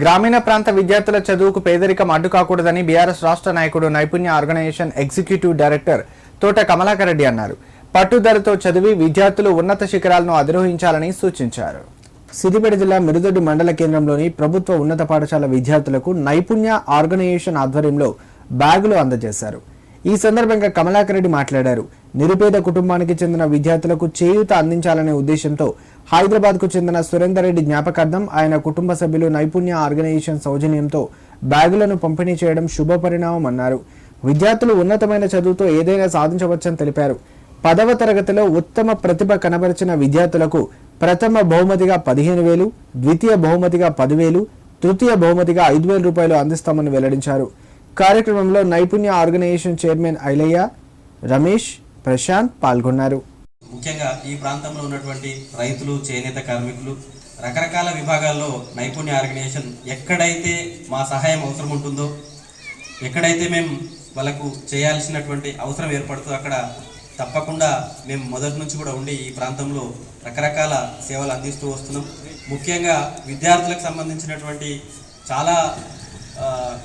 గ్రామీణ ప్రాంత విద్యార్థుల చదువుకు పేదరికం అడ్డుకాకూడదని బీఆర్ఎస్ రాష్ట్ర నాయకుడు నైపుణ్య ఆర్గనైజేషన్ ఎగ్జిక్యూటివ్ డైరెక్టర్ తోట కమలాకర్ రెడ్డి అన్నారు. పట్టుదలతో చదివి విద్యార్థులు ఉన్నత శిఖరాలను అధిరోహించాలని సూచించారు. సిద్దిపేట జిల్లా మిరుదొడ్డి మండల కేంద్రంలోని ప్రభుత్వ ఉన్నత పాఠశాల విద్యార్థులకు నైపుణ్య ఆర్గనైజేషన్ ఆధ్వర్యంలో బ్యాగులు అందజేశారు. ఈ సందర్భంగా కమలాకర్ రెడ్డి మాట్లాడారు. నిరుపేద కుటుంబానికి చెందిన విద్యార్థులకు చేయూత అందించాలనే ఉద్దేశంతో హైదరాబాద్కు చెందిన సురేందర్ రెడ్డి జ్ఞాపకార్థం ఆయన కుటుంబ సభ్యులు నైపుణ్య ఆర్గనైజేషన్ సౌజన్యంతో బ్యాగులను పంపిణీ చేయడం శుభపరిణామం అన్నారు. విద్యార్థులు ఉన్నతమైన చదువుతో ఏదైనా సాధించవచ్చని తెలిపారు. పదవ తరగతిలో ఉత్తమ ప్రతిభ కనబరిచిన విద్యార్థులకు ప్రథమ బహుమతిగా పదిహేను వేలు ద్వితీయ బహుమతిగా పదివేలు తృతీయ బహుమతిగా ఐదు వేల రూపాయలు అందిస్తామని వెల్లడించారు. కార్యక్రమంలో నైపుణ్య ఆర్గనైజేషన్ చైర్మన్ ఐలయ్య రమేష్ ప్రశాంత్ పాల్గొన్నారు. ముఖ్యంగా ఈ ప్రాంతంలో ఉన్నటువంటి రైతులు చేనేత కార్మికులు రకరకాల విభాగాల్లో నైపుణ్య ఆర్గనైజేషన్ ఎక్కడైతే మా సహాయం అవసరం ఉంటుందో ఎక్కడైతే మేము వాళ్ళకు చేయాల్సినటువంటి అవసరం ఏర్పడుతుందో అక్కడ తప్పకుండా మేము మొదటి నుంచి కూడా ఉండి ఈ ప్రాంతంలో రకరకాల సేవలు అందిస్తూ వస్తున్నాం. ముఖ్యంగా విద్యార్థులకు సంబంధించినటువంటి చాలా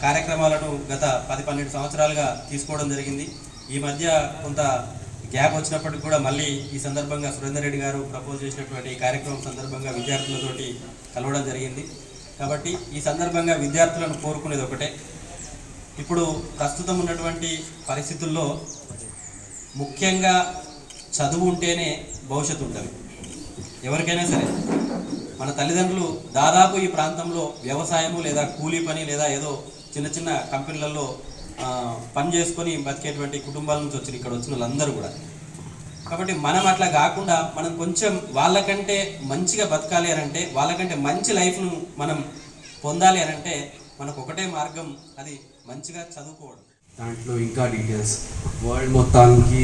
కార్యక్రమాలను గత పది పన్నెండు సంవత్సరాలుగా తీసుకోవడం జరిగింది. ఈ మధ్య కొంత గ్యాప్ వచ్చినప్పటికి కూడా మళ్ళీ ఈ సందర్భంగా సురేందర్ రెడ్డి గారు ప్రపోజ్ చేసినటువంటి కార్యక్రమం సందర్భంగా విద్యార్థులతోటి కలవడం జరిగింది. కాబట్టి ఈ సందర్భంగా విద్యార్థులను కోరుకునేది ఒకటే. ఇప్పుడు ప్రస్తుతం ఉన్నటువంటి పరిస్థితుల్లో ముఖ్యంగా చదువు ఉంటేనే భవిష్యత్తు ఉంటుంది. ఎవరికైనా సరే మన తల్లిదండ్రులు దాదాపు ఈ ప్రాంతంలో వ్యవసాయము లేదా కూలీ పని లేదా ఏదో చిన్న చిన్న కంపెనీలలో పని చేసుకొని బతికేటువంటి కుటుంబాల నుంచి వచ్చిన ఇక్కడ వచ్చిన వాళ్ళందరూ కూడా. కాబట్టి మనం అట్లా కాకుండా మనం కొంచెం వాళ్ళకంటే మంచిగా బతకాలి అని అంటే వాళ్ళకంటే మంచి లైఫ్ను మనం పొందాలి అని అంటే మనకు ఒకటే మార్గం అది మంచిగా చదువుకోవడం. దాంట్లో ఇంకా డీటెయిల్స్ వరల్డ్ మొత్తానికి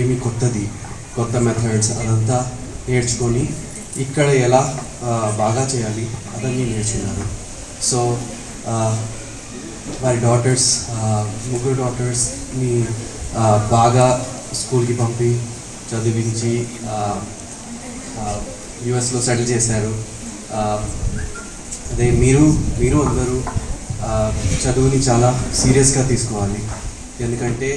ఏమి కొత్తది కొత్త మెథడ్స్ అదంతా నేర్చుకొని ఇక్కడ ఎలా బాగా చేయాలి అదన్నీ నేర్చుకున్నారు. సో వారి డాటర్స్ uh, ముగ్గురు డాటర్స్ని uh, బాగా స్కూల్కి పంపి చదివించి uh, యుఎస్లో సెటిల్ చేశారు. అదే మీరు మీరు అందరూ చదువుని చాలా సీరియస్గా తీసుకోవాలి. ఎందుకంటే